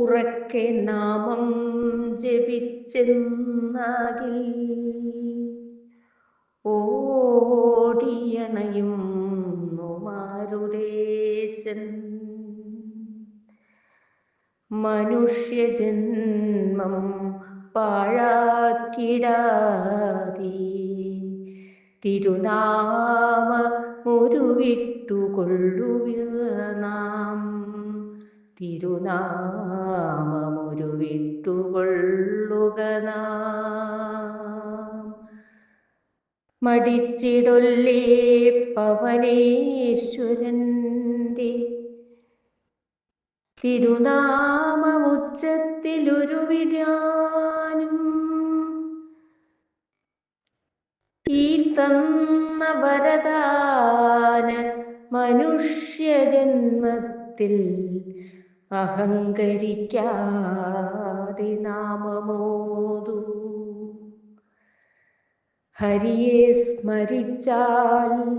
ഉറക്കെ നാമം ജപിച്ചെന്നാകിൽ ഓടിയണയും മാരുദേശൻ മനുഷ്യജന്മം പാഴാക്കിടാതെ തിരുനാമ ഒരു വിട്ടുകൊള്ളുക നാം തിരുനാമമൊരു വിട്ടുകൊള്ളുക മടിച്ചിടൊല്ലേ പവനേശ്വരന്റെ തിരുനാമമുച്ചത്തിലൊരു വിടാനും ഈ തന്ന വരദാന മനുഷ്യജന്മത്തിൽ അഹങ്കരിക്കാതെ നാമമോതു. ഹരിയെ സ്മരിച്ചാൽ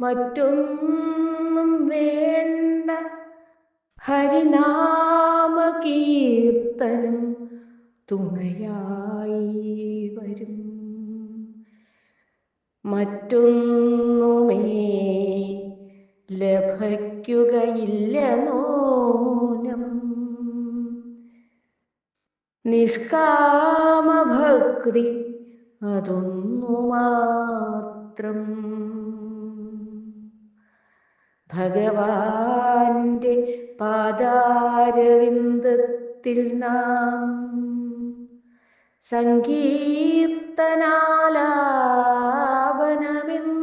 മറ്റൊന്നും വേണ്ട. ഹരിനാമ കീർത്തനം തുണയായി വരും. മറ്റൊന്നുമേ ലഭിക്കുകയില്ല നോനം. നിഷ്കാമഭക്തി അതൊന്നു മാത്രം ഭഗവാന്റെ പാദാരവിന്ദത്തിൽ നാം സങ്കീർത്തനാലാപനമെന്നു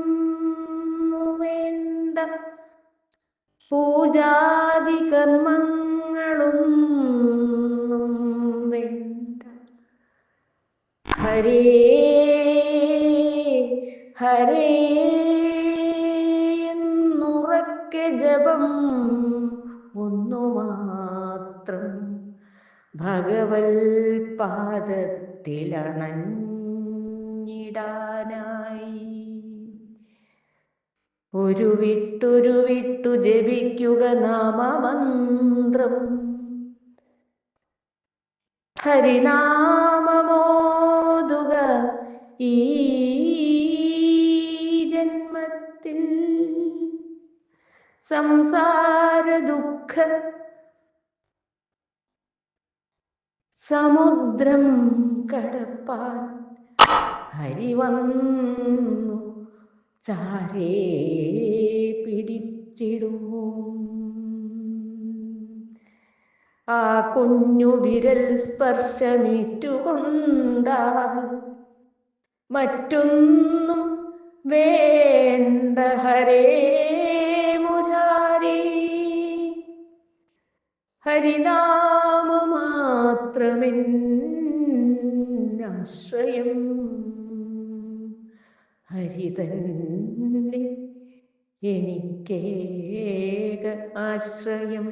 പൂജാതി കർമ്മങ്ങളൊന്നും വേണ്ട. ഹരേ ഹരേ എന്നുറക്കെ ജപം ഒന്നു മാത്രം ഭഗവൽ പാദത്തിലണഞ്ഞിടാനായി ഒരു വിട്ടൊരു വിട്ടു ജപിക്കുക നാമമന്ത്രം. ഹരിനാമമോതുക ഈ ജന്മത്തിൽ. സംസാര ദുഃഖ സമുദ്രം കടപ്പാൻ ഹരി വന്നു. ചാരേ പിടിച്ചിടും ആ കുഞ്ഞു വിരൽ സ്പർശമേറ്റുകൊണ്ടാൽ മറ്റൊന്നും വേണ്ട. ഹരേ മുരാരി ഹരിനാമ മാത്രമെന്നാശ്രയം ഹരിതന്നെ എനിക്കേക ആശ്രയം.